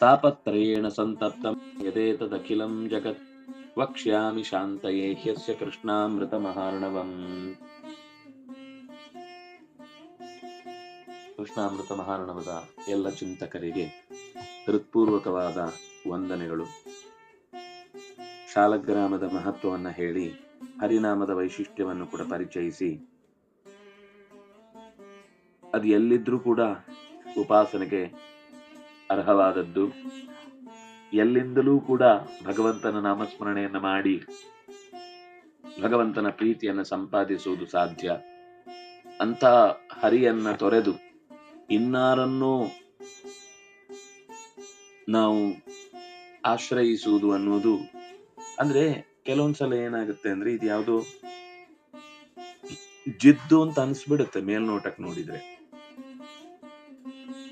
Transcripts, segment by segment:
ತಾಪತ್ರಯೇಣ ಸಂತಪ್ತಂ ಯದೇತದಖಿಲಂ ಜಗತ್ ವಕ್ಷ್ಯಾಮಿ ಶಾಂತಯೇ ಹ್ಯಸ್ಯ ಕೃಷ್ಣಾಮೃತ ಮಹಾರ್ಣವಂ ಕೃಷ್ಣಾಮೃತ ಮಹಾರ್ಣವದ ಎಲ್ಲ ಚಿಂತಕರಿಗೆ ಹೃತ್ಪೂರ್ವಕವಾದ ವಂದನೆಗಳು. ಶಾಲಗ್ರಾಮದ ಮಹತ್ವವನ್ನ ಹೇಳಿ, ಹರಿನಾಮದ ವೈಶಿಷ್ಟ್ಯವನ್ನು ಕೂಡ ಪರಿಚಯಿಸಿ. ಅದು ಎಲ್ಲಿದ್ರೂ ಕೂಡ ಉಪಾಸನೆಗೆ ಅರ್ಹವಾದದ್ದು. ಎಲ್ಲಿಂದಲೂ ಕೂಡ ಭಗವಂತನ ನಾಮಸ್ಮರಣೆಯನ್ನು ಮಾಡಿ, ಭಗವಂತನ ಪ್ರೀತಿಯನ್ನು ಸಂಪಾದಿಸುವುದು ಸಾಧ್ಯ. ಅಂತ ಹರಿಯನ್ನ ತೊರೆದು ಇನ್ನಾರನ್ನೂ ನಾವು ಆಶ್ರಯಿಸುವುದು ಅನ್ನುವುದು, ಅಂದ್ರೆ ಕೆಲವೊಂದ್ಸಲ ಏನಾಗುತ್ತೆ ಅಂದ್ರೆ ಇದು ಯಾವುದು ಜಿದ್ದು ಅಂತ ಅನ್ಸ್ಬಿಡುತ್ತೆ ಮೇಲ್ನೋಟಕ್ಕೆ ನೋಡಿದ್ರೆ.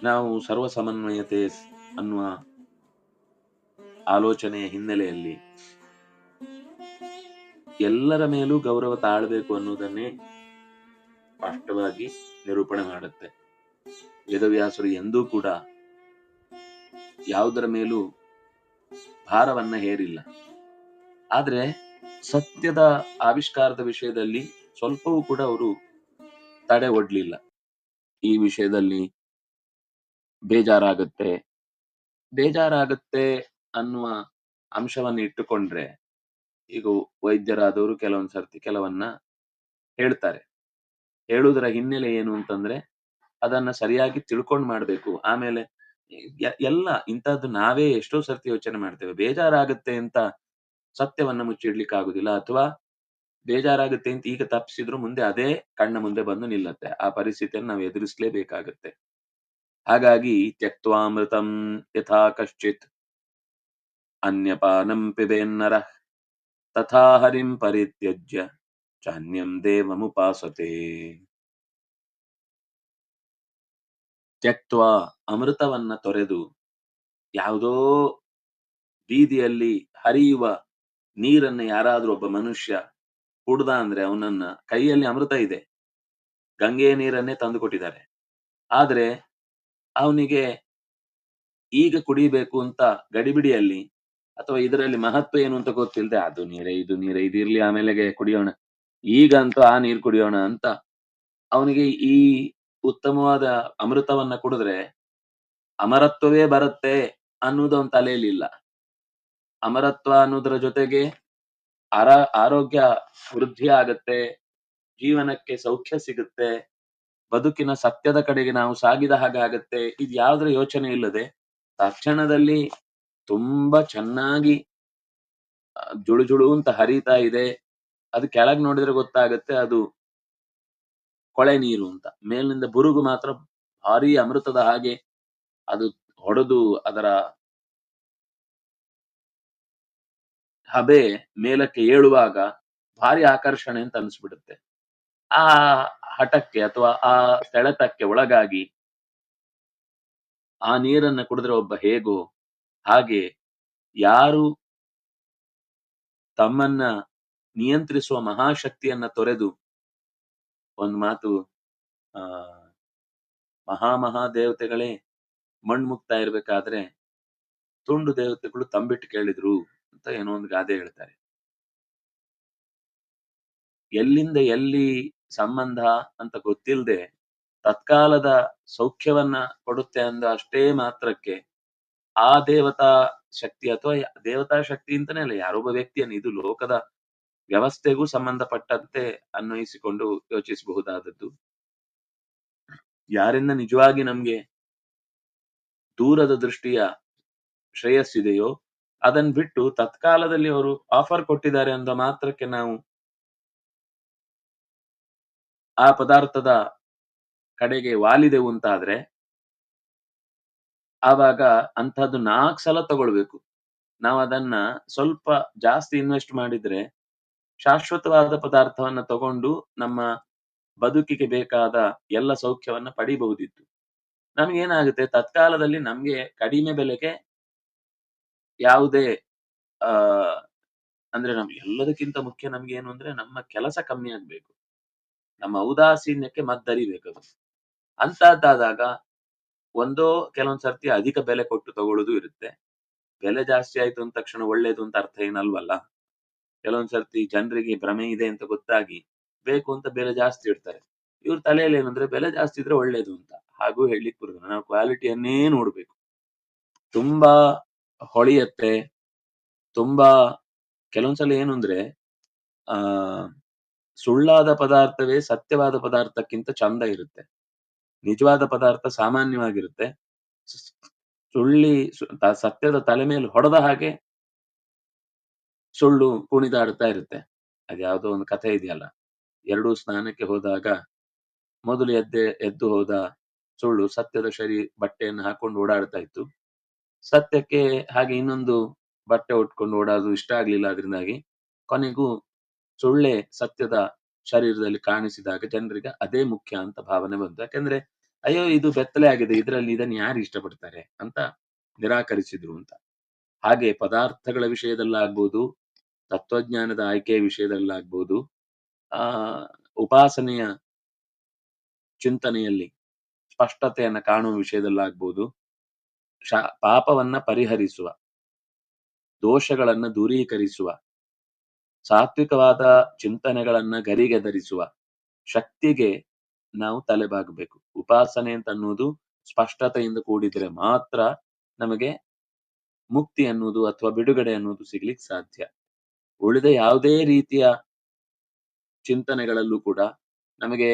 ನಾವು ಸರ್ವ ಸಮನ್ವಯತೆ ಅನ್ನುವ ಆಲೋಚನೆಯ ಹಿನ್ನೆಲೆಯಲ್ಲಿ ಎಲ್ಲರ ಮೇಲೂ ಗೌರವ ತಾಳ್ಬೇಕು ಅನ್ನೋದನ್ನೇ ಸ್ಪಷ್ಟವಾಗಿ ನಿರೂಪಣೆ ಮಾಡುತ್ತೆ. ವೇದವ್ಯಾಸರು ಎಂದೂ ಕೂಡ ಯಾವುದರ ಮೇಲೂ ಭಾರವನ್ನ ಹೇರಿಲ್ಲ. ಆದ್ರೆ ಸತ್ಯದ ಆವಿಷ್ಕಾರದ ವಿಷಯದಲ್ಲಿ ಸ್ವಲ್ಪವೂ ಕೂಡ ಅವರು ತಡೆ ಒಡ್ಲಿಲ್ಲ. ಈ ವಿಷಯದಲ್ಲಿ ಬೇಜಾರಾಗುತ್ತೆ. ಬೇಜಾರಾಗುತ್ತೆ ಅನ್ನುವ ಅಂಶವನ್ನು ಇಟ್ಟುಕೊಂಡ್ರೆ ಈಗ ವೈದ್ಯರಾದವರು ಕೆಲವೊಂದ್ ಸರ್ತಿ ಕೆಲವನ್ನ ಹೇಳ್ತಾರೆ. ಹೇಳುವುದರ ಹಿನ್ನೆಲೆ ಏನು ಅಂತಂದ್ರೆ ಅದನ್ನ ಸರಿಯಾಗಿ ತಿಳ್ಕೊಂಡ್ ಮಾಡ್ಬೇಕು. ಆಮೇಲೆ ಎಲ್ಲ ಇಂಥದ್ದು ನಾವೇ ಎಷ್ಟೋ ಸರ್ತಿ ಯೋಚನೆ ಮಾಡ್ತೇವೆ. ಬೇಜಾರಾಗುತ್ತೆ ಅಂತ ಸತ್ಯವನ್ನ ಮುಚ್ಚಿಡ್ಲಿಕ್ಕೆ ಆಗುದಿಲ್ಲ ಅಥವಾ ಬೇಜಾರಾಗುತ್ತೆ ಅಂತ ಈಗ ತಪ್ಪಿಸಿದ್ರು ಮುಂದೆ ಅದೇ ಕಣ್ಣ ಮುಂದೆ ಬಂದು ನಿಲ್ಲತ್ತೆ. ಆ ಪರಿಸ್ಥಿತಿಯನ್ನು ನಾವು ಎದುರಿಸಲೇಬೇಕಾಗತ್ತೆ. ಹಾಗಾಗಿ ತ್ಯಕ್ವಾಮೃತಂ ಯಥಾ ಕಶ್ಚಿತ್. ಅನ್ಯಪಾನಂ ಪಿಬೇನ್ನರ ತಥಾ ಹರಿಂ ಪರಿತ್ಯಜ್ಯ, ಚಾನ್ಯಂ ದೇವಮುಪಾಸತೆ. ತ್ಯಕ್ವಾ ಅಮೃತವನ್ನ ತೊರೆದು ಯಾವುದೋ ಬೀದಿಯಲ್ಲಿ ಹರಿಯುವ ನೀರನ್ನ ಯಾರಾದ್ರೂ ಒಬ್ಬ ಮನುಷ್ಯ ಕುಡ್ದ ಅಂದ್ರೆ ಅವನನ್ನ ಕೈಯಲ್ಲಿ ಅಮೃತ ಇದೆ. ಗಂಗೆಯ ನೀರನ್ನೇ ತಂದು ಕೊಟ್ಟಿದ್ದಾರೆ. ಆದ್ರೆ ಅವನಿಗೆ ಈಗ ಕುಡಿಬೇಕು ಅಂತ ಗಡಿಬಿಡಿಯಲ್ಲಿ ಅಥವಾ ಇದರಲ್ಲಿ ಮಹತ್ವ ಏನು ಅಂತ ಗೊತ್ತಿಲ್ಲದೆ ಅದು ನೀರೇ, ಇದು ನೀರೇ ಇದಿರ್ಲಿ ಆಮೇಲೆಗೆ ಕುಡಿಯೋಣ, ಈಗಂತೂ ಆ ನೀರು ಕುಡಿಯೋಣ ಅಂತ ಅವನಿಗೆ ಈ ಉತ್ತಮವಾದ ಅಮೃತವನ್ನ ಕುಡಿದ್ರೆ ಅಮರತ್ವವೇ ಬರುತ್ತೆ ಅನ್ನೋದು ಅವನ ತಲೆಯಲ್ಲಿಲ್ಲ. ಅಮರತ್ವ ಅನ್ನೋದ್ರ ಜೊತೆಗೆ ಆರ, ಆರೋಗ್ಯ ವೃದ್ಧಿ ಆಗತ್ತೆ ಜೀವನಕ್ಕೆ ಸೌಖ್ಯ ಸಿಗುತ್ತೆ. ಬದುಕಿನ ಸತ್ಯದ ಕಡೆಗೆ ನಾವು ಸಾಗಿದ ಹಾಗೆ ಆಗತ್ತೆ. ಇದು ಯಾವ್ದ್ರ ಯೋಚನೆ ಇಲ್ಲದೆ ತಕ್ಷಣದಲ್ಲಿ ತುಂಬಾ ಚೆನ್ನಾಗಿ ಜುಳು ಜುಳು ಅಂತ ಹರಿತಾ ಇದೆ. ಅದು ಕೆಳಗ್ ನೋಡಿದ್ರೆ ಗೊತ್ತಾಗತ್ತೆ ಅದು ಕೊಳೆ ನೀರು ಅಂತ. ಮೇಲಿನಿಂದ ಬುರುಗು ಮಾತ್ರ ಭಾರಿ ಅಮೃತದ ಹಾಗೆ ಅದು ಹೊಡೆದು ಅದರ ಹಬೆ ಮೇಲಕ್ಕೆ ಏಳುವಾಗ ಭಾರಿ ಆಕರ್ಷಣೆ ಅಂತ ಅನ್ಸ್ಬಿಡುತ್ತೆ. ಆ ಹಠಕ್ಕೆ ಅಥವಾ ಆ ಸೆಳೆತಕ್ಕೆ ಒಳಗಾಗಿ ಆ ನೀರನ್ನ ಕುಡಿದ್ರೆ ಒಬ್ಬ ಹೇಗೋ ಹಾಗೆ ಯಾರು ತಮ್ಮನ್ನ ನಿಯಂತ್ರಿಸುವ ಮಹಾಶಕ್ತಿಯನ್ನ ತೊರೆದು ಒಂದ್ ಮಾತು, ಆ, ಮಹಾ ಮಹಾದೇವತೆಗಳೇ ಮಣ್ಣು ಮುಕ್ತಾ ಇರ್ಬೇಕಾದ್ರೆ ತುಂಡು ದೇವತೆಗಳು ತಂಬಿಟ್ಟು ಕೇಳಿದ್ರು ಅಂತ ಏನೋ ಒಂದು ಗಾದೆ ಹೇಳ್ತಾರೆ. ಎಲ್ಲಿಂದ ಎಲ್ಲಿ ಸಂಬಂಧ ಅಂತ ಗೊತ್ತಿಲ್ಲದೆ ತತ್ಕಾಲದ ಸೌಖ್ಯವನ್ನ ಕೊಡುತ್ತೆ ಅಂದ ಅಷ್ಟೇ ಮಾತ್ರಕ್ಕೆ ಆ ದೇವತಾ ಶಕ್ತಿ ಅಥವಾ ದೇವತಾ ಶಕ್ತಿ ಅಂತಾನೆ ಅಲ್ಲ ಯಾರೊಬ್ಬ ವ್ಯಕ್ತಿಯನ್ನು ಇದು ಲೋಕದ ವ್ಯವಸ್ಥೆಗೂ ಸಂಬಂಧಪಟ್ಟಂತೆ ಅನ್ವಯಿಸಿಕೊಂಡು ಯೋಚಿಸಬಹುದಾದದ್ದು. ಯಾರಿಂದ ನಿಜವಾಗಿ ನಮ್ಗೆ ದೂರದ ದೃಷ್ಟಿಯ ಶ್ರೇಯಸ್ಸಿದೆಯೋ ಅದನ್ ಬಿಟ್ಟು ತತ್ಕಾಲದಲ್ಲಿ ಅವರು ಆಫರ್ ಕೊಟ್ಟಿದ್ದಾರೆ ಅಂದ ಮಾತ್ರಕ್ಕೆ ನಾವು ಆ ಪದಾರ್ಥದ ಕಡೆಗೆ ವಾಲಿದೆವು ಅಂತಾದ್ರೆ ಆವಾಗ ಅಂಥದ್ದು ನಾಲ್ಕು ಸಲ ತಗೊಳ್ಬೇಕು. ನಾವು ಅದನ್ನ ಸ್ವಲ್ಪ ಜಾಸ್ತಿ ಇನ್ವೆಸ್ಟ್ ಮಾಡಿದ್ರೆ ಶಾಶ್ವತವಾದ ಪದಾರ್ಥವನ್ನ ತಗೊಂಡು ನಮ್ಮ ಬದುಕಿಗೆ ಬೇಕಾದ ಎಲ್ಲ ಸೌಖ್ಯವನ್ನ ಪಡಿಬಹುದಿತ್ತು. ನಮ್ಗೇನಾಗುತ್ತೆ? ತತ್ಕಾಲದಲ್ಲಿ ನಮ್ಗೆ ಕಡಿಮೆ ಬೆಲೆಗೆ ಯಾವುದೇ ಅಂದ್ರೆ ನಮ್ಗೆ ಎಲ್ಲದಕ್ಕಿಂತ ಮುಖ್ಯ ನಮ್ಗೆ ಏನು ಅಂದ್ರೆ ನಮ್ಮ ಕೆಲಸ ಕಮ್ಮಿ ಆಗ್ಬೇಕು. ನಮ್ಮ ಔದಾಸೀನ್ಯಕ್ಕೆ ಮದ್ದರಿಬೇಕದು ಅಂತದ್ದಾದಾಗ ಒಂದೋ ಕೆಲವೊಂದ್ ಸರ್ತಿ ಅಧಿಕ ಬೆಲೆ ಕೊಟ್ಟು ತಗೊಳ್ಳೋದು ಇರುತ್ತೆ. ಬೆಲೆ ಜಾಸ್ತಿ ಆಯ್ತು ಅಂದ ತಕ್ಷಣ ಒಳ್ಳೇದು ಅಂತ ಅರ್ಥ ಏನಲ್ವಲ್ಲ? ಕೆಲವೊಂದ್ ಸರ್ತಿ ಜನರಿಗೆ ಭ್ರಮೆ ಇದೆ ಅಂತ ಗೊತ್ತಾಗಿ ಬೇಕು ಅಂತ ಬೆಲೆ ಜಾಸ್ತಿ ಇಡ್ತಾರೆ. ಇವ್ರ ತಲೆಯಲ್ಲಿ ಏನಂದ್ರೆ ಬೆಲೆ ಜಾಸ್ತಿ ಇದ್ರೆ ಒಳ್ಳೇದು ಅಂತ. ಹಾಗೂ ಹೇಳಲಿಕ್ಕೆ ಬರುದಿಲ್ಲ ನಾವು ಕ್ವಾಲಿಟಿಯನ್ನೇ ನೋಡ್ಬೇಕು. ತುಂಬಾ ಹೊಳಿಯತ್ತೆ. ತುಂಬಾ ಕೆಲವೊಂದ್ಸಲ ಏನು ಅಂದ್ರೆ ಆ ಸುಳ್ಳಾದ ಪದಾರ್ಥವೇ ಸತ್ಯವಾದ ಪದಾರ್ಥಕ್ಕಿಂತ ಚಂದ ಇರುತ್ತೆ. ನಿಜವಾದ ಪದಾರ್ಥ ಸಾಮಾನ್ಯವಾಗಿರುತ್ತೆ. ಸುಳ್ಳಿ ಸತ್ಯದ ತಲೆ ಮೇಲೆ ಹೊಡೆದ ಹಾಗೆ ಸುಳ್ಳು ಕುಣಿದಾಡ್ತಾ ಇರುತ್ತೆ. ಅದ್ಯಾವುದೋ ಒಂದು ಕಥೆ ಇದೆಯಲ್ಲ. ಎರಡೂ ಸ್ನಾನಕ್ಕೆ ಹೋದಾಗ ಮೊದಲು ಎದ್ದೆ, ಎದ್ದು ಹೋದ ಸುಳ್ಳು ಸತ್ಯದ ಶರೀ, ಬಟ್ಟೆಯನ್ನು ಹಾಕೊಂಡು ಓಡಾಡ್ತಾ ಇತ್ತು. ಸತ್ಯಕ್ಕೆ ಹಾಗೆ ಇನ್ನೊಂದು ಬಟ್ಟೆ ಉಟ್ಕೊಂಡು ಓಡಾಡೋದು ಇಷ್ಟ ಆಗ್ಲಿಲ್ಲ ಅದರಿಂದಾಗಿ ಕೊನೆಗೂ ಸುಳ್ಳೆ ಸತ್ಯದ ಶರೀರದಲ್ಲಿ ಕಾಣಿಸಿದಾಗ ಜನರಿಗೆ ಅದೇ ಮುಖ್ಯ ಅಂತ ಭಾವನೆ ಬಂತು. ಯಾಕಂದ್ರೆ, ಅಯ್ಯೋ, ಇದು ಬೆತ್ತಲೆ ಆಗಿದೆ, ಇದರಲ್ಲಿ ಇದನ್ನು ಯಾರು ಇಷ್ಟಪಡ್ತಾರೆ ಅಂತ ನಿರಾಕರಿಸಿದ್ರು ಅಂತ. ಹಾಗೆ ಪದಾರ್ಥಗಳ ವಿಷಯದಲ್ಲಾಗ್ಬೋದು, ತತ್ವಜ್ಞಾನದ ಆಯ್ಕೆಯ ವಿಷಯದಲ್ಲಾಗ್ಬೋದು, ಆ, ಉಪಾಸನೆಯ ಚಿಂತನೆಯಲ್ಲಿ ಸ್ಪಷ್ಟತೆಯನ್ನು ಕಾಣುವ ವಿಷಯದಲ್ಲಾಗ್ಬೋದು, ಶಾ- ಪಾಪವನ್ನ ಪರಿಹರಿಸುವ, ದೋಷಗಳನ್ನ ದೂರೀಕರಿಸುವ ಸಾತ್ವಿಕವಾದ ಚಿಂತನೆಗಳನ್ನ ಗರಿಗೆ ಧರಿಸುವ ಶಕ್ತಿಗೆ ನಾವು ತಲೆಬಾಗಬೇಕು. ಉಪಾಸನೆ ಅಂತ ಅನ್ನೋದು ಸ್ಪಷ್ಟತೆಯಿಂದ ಕೂಡಿದ್ರೆ ಮಾತ್ರ ನಮಗೆ ಮುಕ್ತಿ ಅನ್ನೋದು ಅಥವಾ ಬಿಡುಗಡೆ ಅನ್ನೋದು ಸಿಗ್ಲಿಕ್ಕೆ ಸಾಧ್ಯ. ಉಳಿದ ಯಾವುದೇ ರೀತಿಯ ಚಿಂತನೆಗಳಲ್ಲೂ ಕೂಡ ನಮಗೆ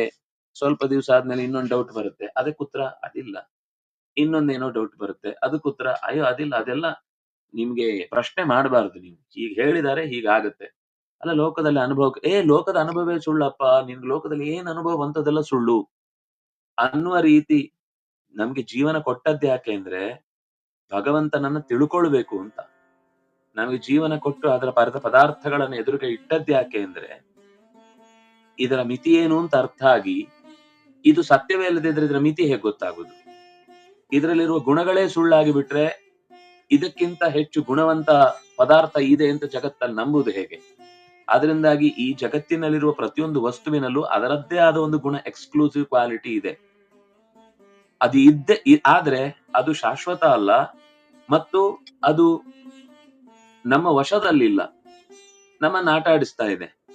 ಸ್ವಲ್ಪ ದಿವಸ ಆದ್ಮೇಲೆ ಇನ್ನೊಂದು ಡೌಟ್ ಬರುತ್ತೆ. ಅದಕ್ಕೆ ಉತ್ತರ ಅದಿಲ್ಲ. ಇನ್ನೊಂದೇನೋ ಡೌಟ್ ಬರುತ್ತೆ. ಅದಕ್ಕೆ ಉತ್ತರ, ಅಯ್ಯೋ, ಅದಿಲ್ಲ. ಅದೆಲ್ಲ ನಿಮ್ಗೆ ಪ್ರಶ್ನೆ ಮಾಡಬಾರ್ದು ನೀವು. ಈಗ ಹೇಳಿದಾರೆ, ಹೀಗಾಗತ್ತೆ. ಅಲ್ಲ, ಲೋಕದಲ್ಲಿ ಅನುಭವ ಏ, ಲೋಕದ ಅನುಭವವೇ ಸುಳ್ಳಪ್ಪ. ನಿನ್ ಲೋಕದಲ್ಲಿ ಏನ್ ಅನುಭವ ಬಂತದೆಲ್ಲ ಸುಳ್ಳು. ಅನ್ನುವ ರೀತಿ ನಮ್ಗೆ ಜೀವನ ಕೊಟ್ಟದ್ದು ಯಾಕೆ ಅಂದ್ರೆ ಭಗವಂತನನ್ನ ತಿಳ್ಕೊಳ್ಬೇಕು ಅಂತ. ನಮಗೆ ಜೀವನ ಕೊಟ್ಟು ಅದರ ಪರದ ಪದಾರ್ಥಗಳನ್ನು ಎದುರುಗೆ ಇಟ್ಟದ್ದು ಯಾಕೆ ಅಂದ್ರೆ, ಇದರ ಮಿತಿ ಏನು ಅಂತ ಅರ್ಥ ಆಗಿ, ಇದು ಸತ್ಯವೇ ಇಲ್ಲದಿದ್ರೆ ಇದರ ಮಿತಿ ಹೇಗೆ ಗೊತ್ತಾಗುದು ಇದರಲ್ಲಿರುವ ಗುಣಗಳೇ ಸುಳ್ಳಾಗಿ ಬಿಟ್ರೆ ಇದಕ್ಕಿಂತ ಹೆಚ್ಚು ಗುಣವಂತ ಪದಾರ್ಥ ಇದೆ ಅಂತ ಜಗತ್ತಲ್ಲಿ ನಂಬುದು ಹೇಗೆ? ಅದರಿಂದಾಗಿ ಈ ಜಗತ್ತಿನಲ್ಲಿರುವ ಪ್ರತಿಯೊಂದು ವಸ್ತುವಿನಲ್ಲೂ ಅದರದ್ದೇ ಆದ ಒಂದು ಗುಣ ಎಕ್ಸ್ಕ್ಲೂಸಿವ್ ಕ್ವಾಲಿಟಿ ಇದೆ. ಅದು ಇದ್ದೆ ಆದ್ರೆ ಅದು ಶಾಶ್ವತ ಅಲ್ಲ ಮತ್ತು ಅದು ನಮ್ಮ ವಶದಲ್ಲಿಲ್ಲ. ನಮ್ಮನ್ನ ನಾಟಾಡಿಸ್ತಾ ಇದೆ.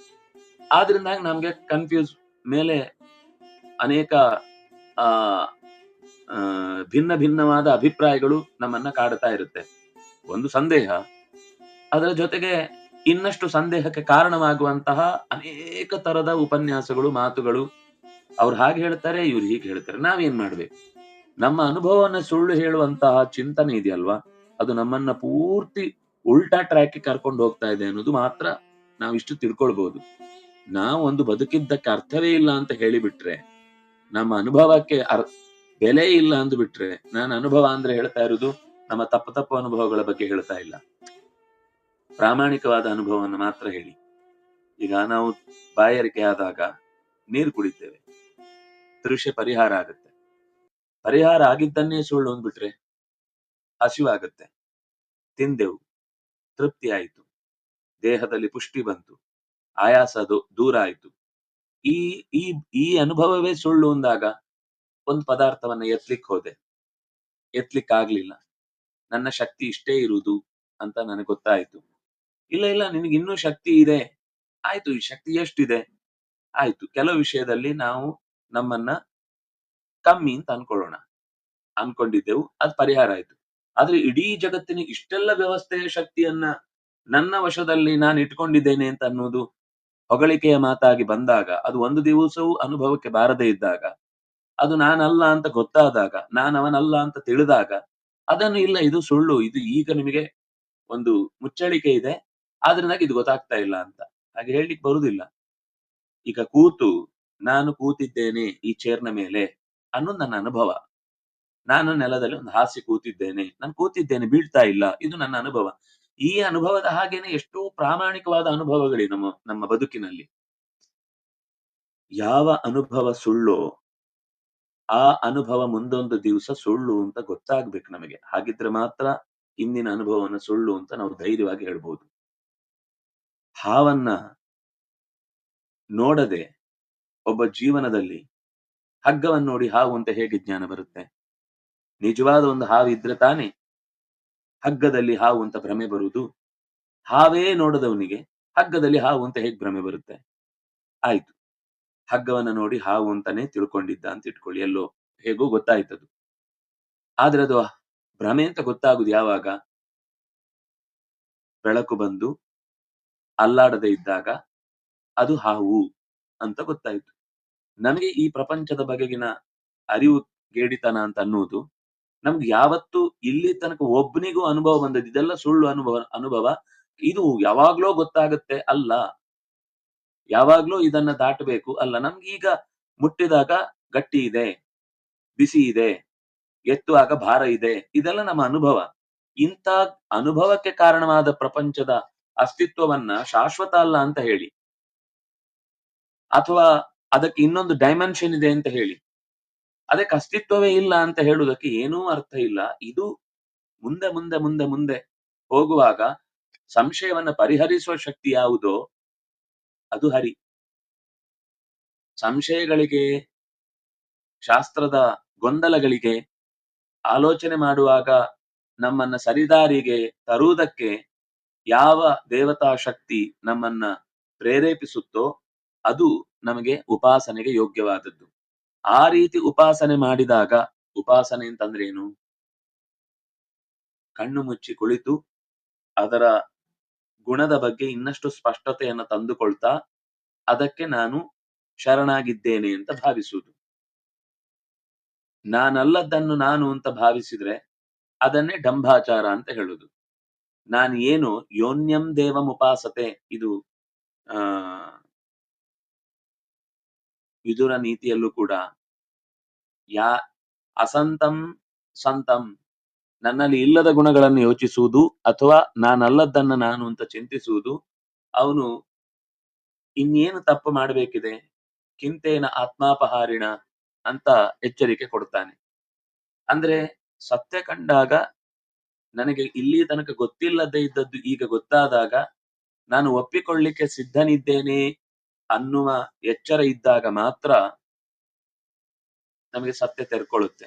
ಆದ್ರಿಂದ ನಮ್ಗೆ ಕನ್ಫ್ಯೂಸ್ ಮೇಲೆ ಅನೇಕ ಆ, ಭಿನ್ನ ಭಿನ್ನವಾದ ಅಭಿಪ್ರಾಯಗಳು ನಮ್ಮನ್ನ ಕಾಡ್ತಾ ಇರುತ್ತೆ. ಒಂದು ಸಂದೇಹ. ಅದರ ಜೊತೆಗೆ ಇನ್ನಷ್ಟು ಸಂದೇಹಕ್ಕೆ ಕಾರಣವಾಗುವಂತಹ ಅನೇಕ ತರದ ಉಪನ್ಯಾಸಗಳು, ಮಾತುಗಳು. ಅವ್ರು ಹಾಗೆ ಹೇಳ್ತಾರೆ, ಇವ್ರು ಹೀಗೆ ಹೇಳ್ತಾರೆ. ನಾವೇನ್ ಮಾಡ್ಬೇಕು? ನಮ್ಮ ಅನುಭವವನ್ನ ಸುಳ್ಳು ಹೇಳುವಂತಹ ಚಿಂತನೆ ಇದೆಯಲ್ವಾ? ಅದು ನಮ್ಮನ್ನ ಪೂರ್ತಿ ಉಲ್ಟಾ ಟ್ರ್ಯಾಕ್ ಕರ್ಕೊಂಡು ಹೋಗ್ತಾ ಇದೆ ಅನ್ನೋದು ಮಾತ್ರ ನಾವಿಷ್ಟು ತಿಳ್ಕೊಳ್ಬಹುದು ನಾವು ಒಂದು ಬದುಕಿದ್ದಕ್ಕೆ ಅರ್ಥವೇ ಇಲ್ಲ ಅಂತ ಹೇಳಿಬಿಟ್ರೆ, ನಮ್ಮ ಅನುಭವಕ್ಕೆ ಅರ್, ಬೆಲೆ ಇಲ್ಲ ಅಂದ್ಬಿಟ್ರೆ, ನಾನು ಅನುಭವ ಅಂದ್ರೆ ಹೇಳ್ತಾ ಇರೋದು, ನಮ್ಮ ತಪ್ಪು ತಪ್ಪು ಅನುಭವಗಳ ಬಗ್ಗೆ ಹೇಳ್ತಾ ಇಲ್ಲ. ಪ್ರಾಮಾಣಿಕವಾದ ಅನುಭವವನ್ನು ಮಾತ್ರ ಹೇಳಿ. ಈಗ ನಾವು ಬಾಯಾರಿಕೆ ಆದಾಗ ನೀರು ಕುಡಿತೇವೆ. ತೃಷೆ ಪರಿಹಾರ ಆಗುತ್ತೆ. ಪರಿಹಾರ ಆಗಿದ್ದನ್ನೇ ಸುಳ್ಳು ಅಂದ್ಬಿಟ್ರೆ ಹಸಿವಾಗುತ್ತೆ. ತಿಂದೆವು. ತೃಪ್ತಿ ಆಯಿತು. ದೇಹದಲ್ಲಿ ಪುಷ್ಟಿ ಬಂತು. ಆಯಾಸ ದೂರ ಆಯಿತು. ಈ ಈ ಈ ಅನುಭವವೇ ಸುಳ್ಳು ಅಂದಾಗ ಒಂದು ಪದಾರ್ಥವನ್ನ ಎತ್ಲಿಕ್ ಹೋದೆ. ಎತ್ಲಿಕ್ ಆಗ್ಲಿಲ್ಲ. ನನ್ನ ಶಕ್ತಿ ಇಷ್ಟೇ ಇರುವುದು ಅಂತ ನನಗೆ ಗೊತ್ತಾಯ್ತು. ಇಲ್ಲ ಇಲ್ಲ, ನಿನಗೆ ಇನ್ನೂ ಶಕ್ತಿ ಇದೆ. ಆಯ್ತು, ಈ ಶಕ್ತಿ ಎಷ್ಟಿದೆ? ಆಯ್ತು, ಕೆಲವು ವಿಷಯದಲ್ಲಿ ನಾವು ನಮ್ಮನ್ನ ಕಮ್ಮಿ ಅಂತ ಅನ್ಕೊಳ್ಳೋಣ. ಅನ್ಕೊಂಡಿದ್ದೆವು, ಅದ್ ಪರಿಹಾರ ಆಯ್ತು. ಆದ್ರೆ ಇಡೀ ಜಗತ್ತಿನ ಇಷ್ಟೆಲ್ಲ ವ್ಯವಸ್ಥೆಯ ಶಕ್ತಿಯನ್ನ ನನ್ನ ವಶದಲ್ಲಿ ನಾನು ಇಟ್ಕೊಂಡಿದ್ದೇನೆ ಅಂತ ಅನ್ನೋದು ಹೊಗಳಿಕೆಯ ಮಾತಾಗಿ ಬಂದಾಗ, ಅದು ಒಂದು ದಿವಸವೂ ಅನುಭವಕ್ಕೆ ಬಾರದೇ ಇದ್ದಾಗ, ಅದು ನಾನಲ್ಲ ಅಂತ ಗೊತ್ತಾದಾಗ ನಾನು ಅವನಲ್ಲ ಅಂತ ತಿಳಿದಾಗ, ಅದನ್ನು ಇಲ್ಲ, ಇದು ಸುಳ್ಳು, ಇದು ಈಗ ನಿಮಗೆ ಒಂದು ಮುಚ್ಚಳಿಕೆ ಇದೆ. ಆದ್ರಿಂದಾಗಿ ಇದು ಗೊತ್ತಾಗ್ತಾ ಇಲ್ಲ ಅಂತ. ಹಾಗೆ ಹೇಳಲಿಕ್ಕೆ ಬರುದಿಲ್ಲ. ಈಗ ಕೂತು, ನಾನು ಕೂತಿದ್ದೇನೆ ಈ ಚೇರ್ನ ಮೇಲೆ ಅನ್ನೋದು ನನ್ನ ಅನುಭವ. ನಾನು ನೆಲದಲ್ಲಿ ಒಂದು ಹಾಸಿ ಕೂತಿದ್ದೇನೆ, ನಾನು ಕೂತಿದ್ದೇನೆ ಬೀಳ್ತಾ ಇಲ್ಲ, ಇದು ನನ್ನ ಅನುಭವ. ಈ ಅನುಭವದ ಹಾಗೇನೆ ಎಷ್ಟೋ ಪ್ರಾಮಾಣಿಕವಾದ ಅನುಭವಗಳಿ ನಮ್ಮ ನಮ್ಮ ಬದುಕಿನಲ್ಲಿ. ಯಾವ ಅನುಭವ ಸುಳ್ಳೋ, ಆ ಅನುಭವ ಮುಂದೊಂದು ದಿವಸ ಸುಳ್ಳು ಅಂತ ಗೊತ್ತಾಗ್ಬೇಕು ನಮಗೆ. ಹಾಗಿದ್ರೆ ಮಾತ್ರ ಇಂದಿನ ಅನುಭವವನ್ನು ಸುಳ್ಳು ಅಂತ ನಾವು ಧೈರ್ಯವಾಗಿ ಹೇಳ್ಬೋದು. ಹಾವನ್ನ ನೋಡದೆ ಒಬ್ಬ ಜೀವನದಲ್ಲಿ ಹಗ್ಗವನ್ನು ನೋಡಿ ಹಾವು ಅಂತ ಹೇಗೆ ಜ್ಞಾನ ಬರುತ್ತೆ? ನಿಜವಾದ ಒಂದು ಹಾವು ಇದ್ರೆ ತಾನೆ ಹಗ್ಗದಲ್ಲಿ ಹಾವು ಅಂತ ಭ್ರಮೆ ಬರುವುದು? ಹಾವೇ ನೋಡದವನಿಗೆ ಹಗ್ಗದಲ್ಲಿ ಹಾವು ಅಂತ ಹೇಗ್ ಭ್ರಮೆ ಬರುತ್ತೆ? ಆಯ್ತು. ಹಗ್ಗವನ್ನ ನೋಡಿ ಹಾವು ಅಂತಾನೆ ತಿಳ್ಕೊಂಡಿದ್ದ ಅಂತ ಇಟ್ಕೊಳ್ಳಿ. ಎಲ್ಲೋ ಹೇಗೋ ಗೊತ್ತಾಯ್ತದು. ಆದ್ರೆ ಅದು ಭ್ರಮೆ ಅಂತ ಗೊತ್ತಾಗುದು ಯಾವಾಗ? ಬೆಳಕು ಬಂದು ಅಲ್ಲಾಡದೆ ಇದ್ದಾಗ ಅದು ಹಾವು ಅಂತ ಗೊತ್ತಾಯ್ತು. ನಮಗೆ ಈ ಪ್ರಪಂಚದ ಬಗೆಗಿನ ಅರಿವು ಗೇಡಿತನ ಅಂತ ಅನ್ನುವುದು, ನಮ್ಗೆ ಯಾವತ್ತು ಇಲ್ಲಿ ತನಕ ಒಬ್ಬನಿಗೂ ಅನುಭವ ಬಂದದ್ದು, ಇದೆಲ್ಲ ಸುಳ್ಳು ಅನುಭವ ಅನುಭವ, ಇದು ಯಾವಾಗ್ಲೋ ಗೊತ್ತಾಗುತ್ತೆ, ಅಲ್ಲ. ಯಾವಾಗ್ಲೂ ಇದನ್ನ ದಾಟಬೇಕು, ಅಲ್ಲ. ನಮ್ಗೆ ಈಗ ಮುಟ್ಟಿದಾಗ ಗಟ್ಟಿ ಇದೆ, ಬಿಸಿ ಇದೆ, ಎತ್ತುವಾಗ ಭಾರ ಇದೆ, ಇದೆಲ್ಲ ನಮ್ಮ ಅನುಭವ. ಇಂಥ ಅನುಭವಕ್ಕೆ ಕಾರಣವಾದ ಪ್ರಪಂಚದ ಅಸ್ತಿತ್ವವನ್ನ ಶಾಶ್ವತ ಅಲ್ಲ ಅಂತ ಹೇಳಿ. ಅಥವಾ ಅದಕ್ಕೆ ಇನ್ನೊಂದು ಡೈಮೆನ್ಷನ್ ಇದೆ ಅಂತ ಹೇಳಿ. ಅದಕ್ಕೆ ಅಸ್ತಿತ್ವವೇ ಇಲ್ಲ ಅಂತ ಹೇಳುವುದಕ್ಕೆ ಏನೂ ಅರ್ಥ ಇಲ್ಲ. ಇದು ಮುಂದೆ ಮುಂದೆ ಮುಂದೆ ಮುಂದೆ ಹೋಗುವಾಗ ಸಂಶಯವನ್ನ ಪರಿಹರಿಸುವ ಶಕ್ತಿ ಯಾವುದೋ ಅದು ಹರಿ. ಸಂಶಯಗಳಿಗೆ, ಶಾಸ್ತ್ರದ ಗೊಂದಲಗಳಿಗೆ ಆಲೋಚನೆ ಮಾಡುವಾಗ ನಮ್ಮನ್ನ ಸರಿದಾರಿಗೆ ತರುವುದಕ್ಕೆ ಯಾವ ದೇವತಾ ಶಕ್ತಿ ನಮ್ಮನ್ನ ಪ್ರೇರೇಪಿಸುತ್ತೋ ಅದು ನಮಗೆ ಉಪಾಸನೆಗೆ ಯೋಗ್ಯವಾದದ್ದು. ಆ ರೀತಿ ಉಪಾಸನೆ ಮಾಡಿದಾಗ ಉಪಾಸನೆ ಅಂತಂದ್ರೆ ಏನು ಕಣ್ಣು ಮುಚ್ಚಿ ಕುಳಿತು ಅದರ ಗುಣದ ಬಗ್ಗೆ ಇನ್ನಷ್ಟು ಸ್ಪಷ್ಟತೆಯನ್ನು ತಂದುಕೊಳ್ತಾ ಅದಕ್ಕೆ ನಾನು ಶರಣಾಗಿದ್ದೇನೆ ಅಂತ ಭಾವಿಸುವುದು. ನಾನಲ್ಲದನ್ನು ನಾನು ಅಂತ ಭಾವಿಸಿದ್ರೆ ಅದನ್ನೇ ಡಂಭಾಚಾರ ಅಂತ ಹೇಳುದು ನಾನು ಏನು ಯೋನ್ಯಂ ದೇವಂ ಉಪಾಸತೆ? ಇದು, ಆ, ವಿದುರ ನೀತಿಯಲ್ಲೂ ಕೂಡ ಯಾ, ಅಸಂತಂ ಸಂತಂ, ನನ್ನಲ್ಲಿ ಇಲ್ಲದ ಗುಣಗಳನ್ನು ಯೋಚಿಸುವುದು ಅಥವಾ ನಾನಲ್ಲದನ್ನ ನಾನು ಅಂತ ಚಿಂತಿಸುವುದು, ಅವನು ಇನ್ನೇನು ತಪ್ಪು ಮಾಡಬೇಕಿದೆ? ಕಿಂತೇನ ಆತ್ಮಾಪಹಾರಿಣ ಅಂತ ಎಚ್ಚರಿಕೆ ಕೊಡ್ತಾನೆ. ಅಂದ್ರೆ ಸತ್ಯ ಕಂಡಾಗ ನನಗೆ ಇಲ್ಲಿ ತನಕ ಗೊತ್ತಿಲ್ಲದೆ ಇದ್ದದ್ದು ಈಗ ಗೊತ್ತಾದಾಗ ನಾನು ಒಪ್ಪಿಕೊಳ್ಳಿಕ್ಕೆ ಸಿದ್ಧನಿದ್ದೇನೆ ಅನ್ನುವ ಎಚ್ಚರ ಇದ್ದಾಗ ಮಾತ್ರ ನಮಗೆ ಸತ್ಯ ತೆರ್ಕೊಳ್ಳುತ್ತೆ.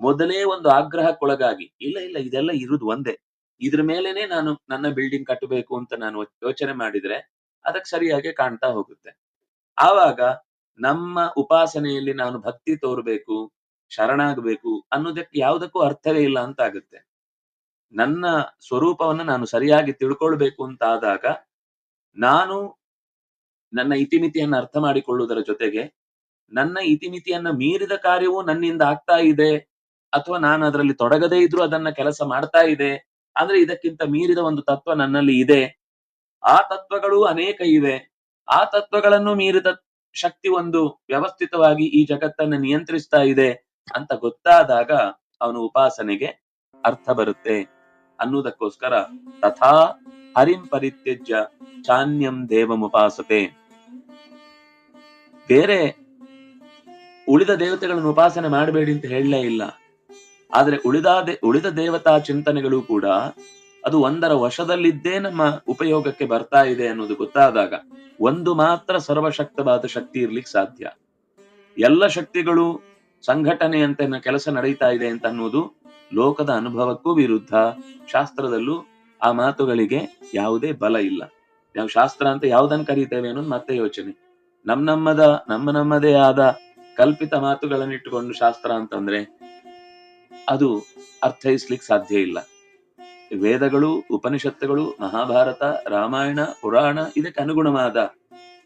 ಮೊದಲೇ ಒಂದು ಆಗ್ರಹಕ್ಕೊಳಗಾಗಿ, ಇಲ್ಲ ಇಲ್ಲ, ಇದೆಲ್ಲ ಇರುದು ಒಂದೇ. ಇದ್ರ ಮೇಲೇನೆ ನಾನು ನನ್ನ ಬಿಲ್ಡಿಂಗ್ ಕಟ್ಟಬೇಕು ಅಂತ ನಾನು ಯೋಚನೆ ಮಾಡಿದ್ರೆ ಅದಕ್ಕೆ ಸರಿಯಾಗಿ ಕಾಣ್ತಾ ಹೋಗುತ್ತೆ. ಆವಾಗ ನಮ್ಮ ಉಪಾಸನೆಯಲ್ಲಿ ನಾನು ಭಕ್ತಿ ತೋರ್ಬೇಕು, ಶರಣಾಗಬೇಕು ಅನ್ನೋದಕ್ಕೆ ಯಾವುದಕ್ಕೂ ಅರ್ಥವೇ ಇಲ್ಲ ಅಂತ ಆಗುತ್ತೆ ನನ್ನ ಸ್ವರೂಪವನ್ನ ನಾನು ಸರಿಯಾಗಿ ತಿಳ್ಕೊಳ್ಬೇಕು ಅಂತ ಆದಾಗ ನಾನು ನನ್ನ ಇತಿಮಿತಿಯನ್ನು ಅರ್ಥ ಮಾಡಿಕೊಳ್ಳುವುದರ ಜೊತೆಗೆ ನನ್ನ ಇತಿಮಿತಿಯನ್ನ ಮೀರಿದ ಕಾರ್ಯವು ನನ್ನಿಂದ ಆಗ್ತಾ ಇದೆ ಅಥವಾ ನಾನು ಅದರಲ್ಲಿ ತೊಡಗದೇ ಇದ್ರೂ ಅದನ್ನ ಕೆಲಸ ಮಾಡ್ತಾ ಇದೆ ಅಂದ್ರೆ ಇದಕ್ಕಿಂತ ಮೀರಿದ ಒಂದು ತತ್ವ ನನ್ನಲ್ಲಿ ಇದೆ. ಆ ತತ್ವಗಳು ಅನೇಕ ಇವೆ. ಆ ತತ್ವಗಳನ್ನು ಮೀರಿದ ಶಕ್ತಿ ಒಂದು ವ್ಯವಸ್ಥಿತವಾಗಿ ಈ ಜಗತ್ತನ್ನ ನಿಯಂತ್ರಿಸ್ತಾ ಇದೆ ಅಂತ ಗೊತ್ತಾದಾಗ ಅವನು ಉಪಾಸನೆಗೆ ಅರ್ಥ ಬರುತ್ತೆ. ಅನ್ನುವುದಕ್ಕೋಸ್ಕರ ತಥಾ ಹರಿಂ ಪರಿತ್ಯಜ್ಯ ಚಾನ್ಯಂ ದೇವಮುಪಾಸತೆ ಬೇರೆ ಉಳಿದ ದೇವತೆಗಳನ್ನು ಉಪಾಸನೆ ಮಾಡಬೇಡಿ ಅಂತ ಹೇಳಲೇ ಇಲ್ಲ. ಆದ್ರೆ ಉಳಿದ ಉಳಿದ ದೇವತಾ ಚಿಂತನೆಗಳು ಕೂಡ ಅದು ಒಂದರ ವಶದಲ್ಲಿದ್ದೇ ನಮ್ಮ ಉಪಯೋಗಕ್ಕೆ ಬರ್ತಾ ಇದೆ ಅನ್ನೋದು ಗೊತ್ತಾದಾಗ ಒಂದು ಮಾತ್ರ ಸರ್ವಶಕ್ತವಾದ ಶಕ್ತಿ ಇರ್ಲಿಕ್ಕೆ ಸಾಧ್ಯ. ಎಲ್ಲ ಶಕ್ತಿಗಳು ಸಂಘಟನೆಯಂತೆ ಕೆಲಸ ನಡೀತಾ ಇದೆ ಅಂತ ಅನ್ನೋದು ಲೋಕದ ಅನುಭವಕ್ಕೂ ವಿರುದ್ಧ ಶಾಸ್ತ್ರದಲ್ಲೂ ಆ ಮಾತುಗಳಿಗೆ ಯಾವುದೇ ಬಲ ಇಲ್ಲ. ನಾವು ಶಾಸ್ತ್ರ ಅಂತ ಯಾವ್ದನ್ನ ಕರೀತೇವೆ ಅನ್ನೋದು ಮತ್ತೆ ಯೋಚನೆ. ನಮ್ ನಮ್ಮದ, ನಮ್ಮ ನಮ್ಮದೇ ಆದ ಕಲ್ಪಿತ ಮಾತುಗಳನ್ನು ಇಟ್ಟುಕೊಂಡು ಶಾಸ್ತ್ರ ಅಂತಂದ್ರೆ ಅದು ಅರ್ಥೈಸ್ಲಿಕ್ಕೆ ಸಾಧ್ಯ ಇಲ್ಲ. ವೇದಗಳು, ಉಪನಿಷತ್ತುಗಳು, ಮಹಾಭಾರತ, ರಾಮಾಯಣ, ಪುರಾಣ ಇದಕ್ಕೆ ಅನುಗುಣವಾದ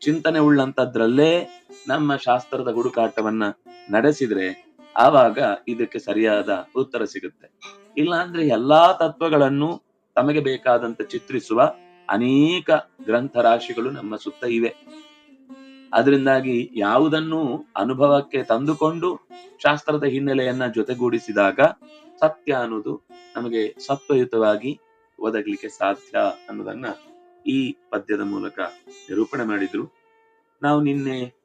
ಚಿಂತನೆ ಉಳ್ಳಂತದ್ರಲ್ಲೇ ನಮ್ಮ ಶಾಸ್ತ್ರದ ಹುಡುಕಾಟವನ್ನ ನಡೆಸಿದ್ರೆ ಆವಾಗ ಇದಕ್ಕೆ ಸರಿಯಾದ ಉತ್ತರ ಸಿಗುತ್ತೆ. ಇಲ್ಲಾಂದ್ರೆ ಎಲ್ಲಾ ತತ್ವಗಳನ್ನು ತಮಗೆ ಬೇಕಾದಂತ ಚಿತ್ರಿಸುವ ಅನೇಕ ಗ್ರಂಥ ರಾಶಿಗಳು ನಮ್ಮ ಸುತ್ತ ಇವೆ. ಅದರಿಂದಾಗಿ ಯಾವುದನ್ನು ಅನುಭವಕ್ಕೆ ತಂದುಕೊಂಡು ಶಾಸ್ತ್ರದ ಹಿನ್ನೆಲೆಯನ್ನ ಜೊತೆಗೂಡಿಸಿದಾಗ ಸತ್ಯ ಅನ್ನೋದು ನಮಗೆ ಸತ್ವಯುತವಾಗಿ ಒದಗಲಿಕ್ಕೆ ಸಾಧ್ಯ ಅನ್ನೋದನ್ನ ಈ ಪದ್ಯದ ಮೂಲಕ ನಿರೂಪಣೆ ಮಾಡಿದ್ರು. ನಾವು ನಿನ್ನೆ